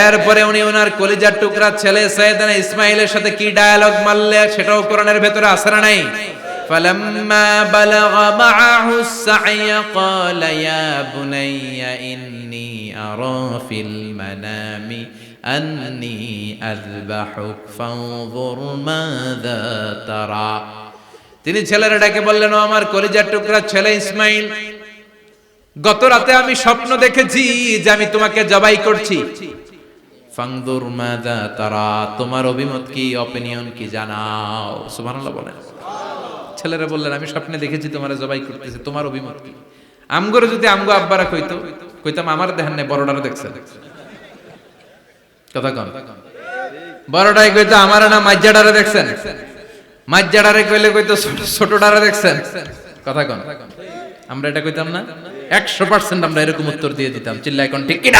এরপরে উনি ওনার কলিজার টুকরা ছেলে সৈয়দানা ইসমাইলের সাথে কি ডায়ালগ মারলে সেটাও কোরআনের ভেতরে আছে না নাই فلما بلغ معه السعي قال يا بني إني أرى في المنام أني أذبحك فانظر ماذا ترى তিনি ছেলেরা ডাকে বললেন ও আমার কলিজার টুকরা ছেলে ইসমাইল গত রাতে আমি স্বপ্ন দেখেছি যে আমি তোমাকে জবাই করছি ফাংদুর মাদা তারা, তোমার অভিমত কি অপিনিয়ন কি জানাও। সুবহানাল্লাহ বলেন। ছেলেরা বললেন, আমি স্বপ্নে দেখেছি তোমার জবাই করতেছে, তোমার অভিমত কি? আমগরে যদি আমগো আব্বারা কইতো, কইতাম, আমার দেখেন নাই বড়ডারে দেখছেন কথা কন। বড়টাই কইতো, আমার না মাজ্জাডারে দেখছেন? মাজ্জাডারে কইলে কইতো, ছোট- ছোটডারে দেখছেন? কথা কন। আমরা এটা কইতাম না। একশো পার্সেন্ট আমরা এরকম উত্তর দিয়ে দিতাম। চিল্লা এখন ঠিক কিনা?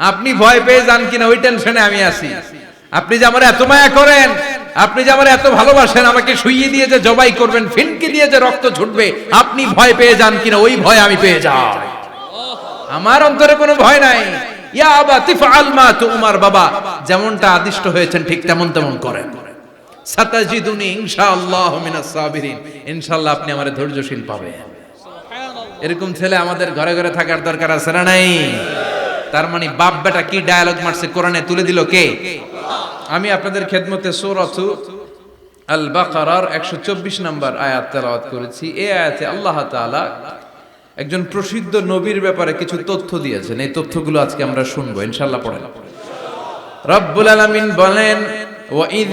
আপনি ভয় পেয়ে যান কিনা, ওই টেনশনে আমি আছি। আপনি যে আমার এত মায়া করেন, আপনি যে আমার এত ভালোবাসেন, আমাকে শুইয়ে দিয়ে যে জবাই করবেন, ফিনকি দিয়ে যে রক্ত ছুটবে, আপনি ভয় পেয়ে যান কিনা, ওই ভয় আমি পেয়ে যাই। আমার অন্তরে কোনো ভয় নাই। ইয়া আবা, তিফআল মা তুমার বাবা, যেমনটা আদিষ্ট হয়েছেন, ঠিক তেমন তেমন করেন। সাতাজিদুনি ইনশাআল্লাহ মিনাস সাবিরিন। ইনশাআল্লাহ আপনি আমারে ধৈর্যশীল পাবেন। এরকম ছেলে আমাদের ঘরে ঘরে থাকার দরকার আছে না নাই? তার মানে বাপ বেটা কি ডায়ালগ মারছে, কোরআনে তুলে দিল কে? আমি আপনাদের খেদমতে সূরাতু আল বাকারার 124 নম্বর আয়াত তেলাওয়াত করেছি। এই আয়াতে আল্লাহ তাআলা একজন প্রসিদ্ধ নবীর ব্যাপারে কিছু তথ্য দিয়েছেন। এই তথ্যগুলো আজকে আমরা শুনব, ইনশাআল্লাহ পড়েন। রব্বুল আলামিন বলেন ওয়াইদ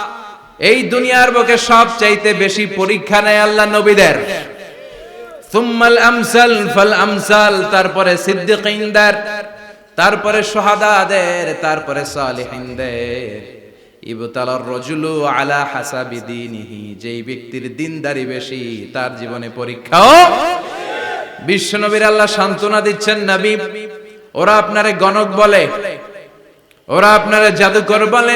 এই দুনিয়ার বুকে সব চাইতে বেশি পরীক্ষা নেয় আল্লাহ নবীদের। সুম্মাল আমসাল ফাল আমসাল, তারপরে সিদ্দিকিনদার, তারপরে সোহাদাদের, তারপরে সালিহিনদের। ইবতালার আলা হাসাবি যেই ব্যক্তির দিনদারি বেশি, তার জীবনে পরীক্ষাও বিশ্বনবীর আল্লাহ সান্ত্বনা দিচ্ছেন নবী। ওরা আপনারে গণক বলে, ওরা আপনারে জাদুকর বলে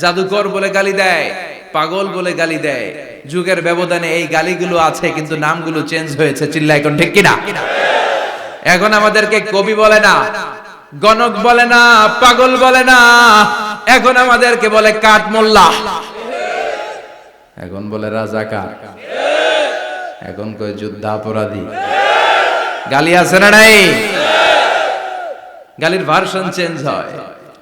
জাদুকর বলে গালি দেয়, পাগল বলে গালি দেয়। যুগের ব্যবধানে এই গালিগুলো আছে, কিন্তু নামগুলো চেঞ্জ হয়েছে। চিল্লা এখন ঠিক কিনা? এখন আমাদেরকে কবি বলে না, গণক বলে না, পাগল বলে না। এখন আমাদেরকে বলে কাঠ মোল্লা। এখন বলে রাজাকার। এখন কয় যুদ্ধাপরাধী গালি আছে না নাই? গালির ভার্সন চেঞ্জ হয়।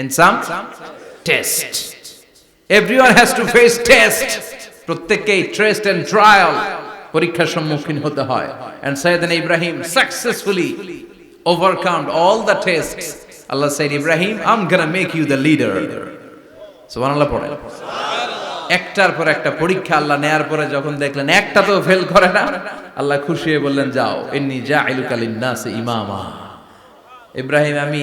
in some test everyone has to face test. প্রত্যেককেই টেস্ট এন্ড ট্রায়াল পরীক্ষার সম্মুখীন হতে হয়। And Sayyidina Ibrahim successfully overcome all the tests Allah said Ibrahim, I'm gonna make you the leader. সুবহানাল্লাহ পড়ে। একটার পর একটা পরীক্ষা আল্লাহ নেয়ার পরে যখন দেখলেন একটা তো ফেল করে না, আল্লাহ খুশি হয়ে বললেন, যাও, ইন্নি জাইলুকা লিন-নাসি ইমামা। ইব্রাহিম, আমি